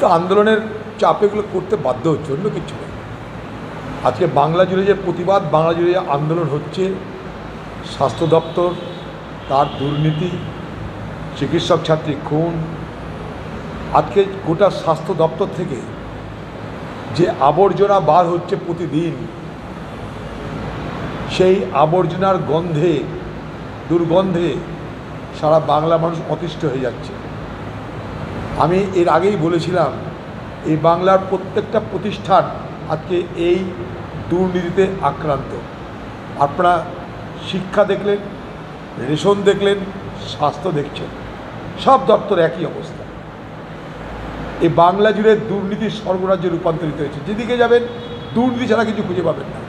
তো আন্দোলনের চাপ এগুলো করতে বাধ্য হচ্ছে, অন্য কিছু নেই আজকে বাংলা জুড়ে যে প্রতিবাদ, বাংলা জুড়ে যে আন্দোলন হচ্ছে, স্বাস্থ্য দপ্তর, তার দুর্নীতি, চিকিৎসক ছাত্রী খুন, আজকে গোটা স্বাস্থ্য দপ্তর থেকে যে আবর্জনা বার হচ্ছে প্রতিদিন, সেই আবর্জনার গন্ধে, দুর্গন্ধে সারা বাংলা মানুষ অতিষ্ঠ হয়ে যাচ্ছে। আমি এর আগেই বলেছিলাম, এই বাংলার প্রত্যেকটা প্রতিষ্ঠান আজকে এই দুর্নীতিতে আক্রান্ত। আপনারা শিক্ষা দেখলেন, রেশন দেখলেন, স্বাস্থ্য দেখছেন, সব দপ্তর একই অবস্থা। এই বাংলা জুড়ে দুর্নীতির সর্বরাজ্যে রূপান্তরিত হয়েছে। যেদিকে যাবেন, দুর্নীতি ছাড়া কিছু খুঁজে পাবেন না।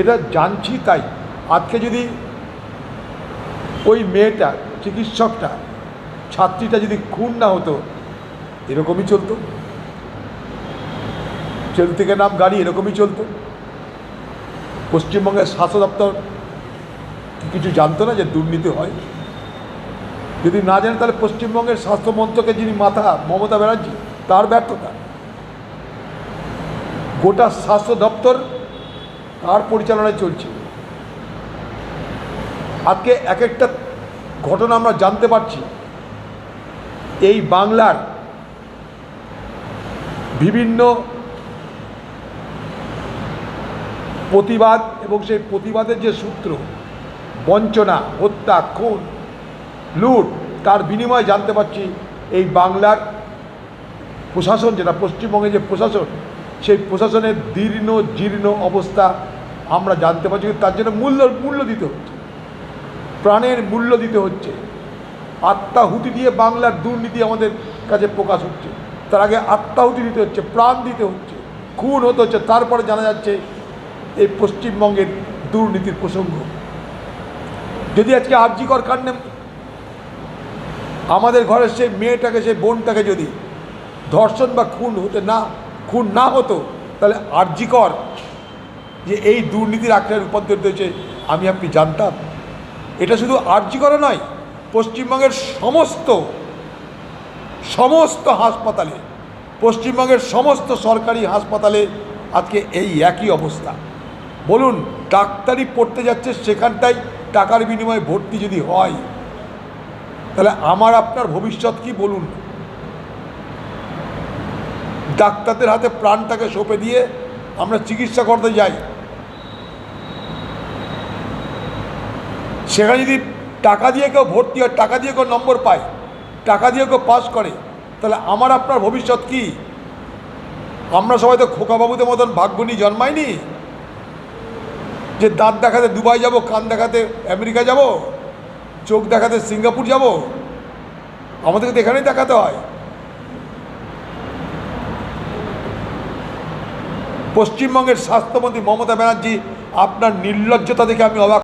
এটা জানছি তাই। আজকে যদি ওই মেয়েটা, চিকিৎসকটা, ছাত্রীটা যদি খুন না হতো এরকমই চলতো। ট্রেন থেকে নাম গাড়ি এরকমই চলতো। পশ্চিমবঙ্গের স্বাস্থ্য দপ্তর কিছু জানতো না যে দুর্নীতি হয়। যদি না জানে তাহলে পশ্চিমবঙ্গের স্বাস্থ্য মন্ত্রকের যিনি মাথা, মমতা ব্যানার্জি, তার ব্যর্থতা। গোটা স্বাস্থ্য দপ্তর তার পরিচালনায় চলছে। আজকে এক একটা ঘটনা আমরা জানতে পারছি। এই বাংলার বিভিন্ন প্রতিবাদ এবং সেই প্রতিবাদের যে সূত্র, বঞ্চনা, হত্যা, খুন, লুট, তার বিনিময়ে জানতে পারছি এই বাংলার প্রশাসন, যেটা পশ্চিমবঙ্গের যে প্রশাসন, সেই প্রশাসনের দীর্ণ, জীর্ণ অবস্থা আমরা জানতে পারছি তার জন্য মূল্য মূল্য দিতে হচ্ছে। প্রাণের মূল্য দিতে হচ্ছে। আত্মাহুতি দিয়ে বাংলার দুর্নীতি আমাদের কাছে প্রকাশ হচ্ছে। তার আগে আত্মাহুতি দিতে হচ্ছে, প্রাণ দিতে হচ্ছে, খুন হতে হচ্ছে, তারপরে জানা যাচ্ছে এই পশ্চিমবঙ্গের দুর্নীতির প্রসঙ্গ। যদি আজকে আর্যিকর কাণ্ডে আমাদের ঘরের সেই মেয়েটাকে সেই বোনটাকে যদি ধর্ষণ বা খুন হতে না, খুন না হতো, তাহলে আর্যিকর যে এই দুর্নীতির আখড়ায় রূপান্তরিত হয়েছে, আমি আপনি জানতাম। এটা শুধু আর্যিকরে নয়, পশ্চিমবঙ্গের সমস্ত সমস্ত হাসপাতালে, পশ্চিমবঙ্গের সমস্ত সরকারি হাসপাতালে আজকে এই একই অবস্থা। বলুন, ডাক্তারি পড়তে যাচ্ছে সেখানটাই টাকার বিনিময়ে ভর্তি যদি হয়, তাহলে আমার আপনার ভবিষ্যৎ কি বলুন? ডাক্তারদের হাতে প্রাণটাকে সঁপে দিয়ে আমরা চিকিৎসা করতে যাই। সেখানে যদি টাকা দিয়ে কেউ ভর্তি হয়, টাকা দিয়ে কেউ নম্বর পায় টাকা দিয়ে কেউ পাস করে, তাহলে আমার আপনার ভবিষ্যৎ কি? আমরা সবাই তো খোকাবাবুদের মতন ভাগ্য নিয়ে জন্মায়নি যে দাঁত দেখাতে দুবাই যাব, কান দেখাতে আমেরিকা যাব, চোখ দেখাতে সিঙ্গাপুর যাব, আমাদেরকে তো এখানেই দেখাতে হয়। পশ্চিমবঙ্গের স্বাস্থ্যমন্ত্রী মমতা ব্যানার্জি, আপনার নির্লজ্জতা দেখে আমি অবাক।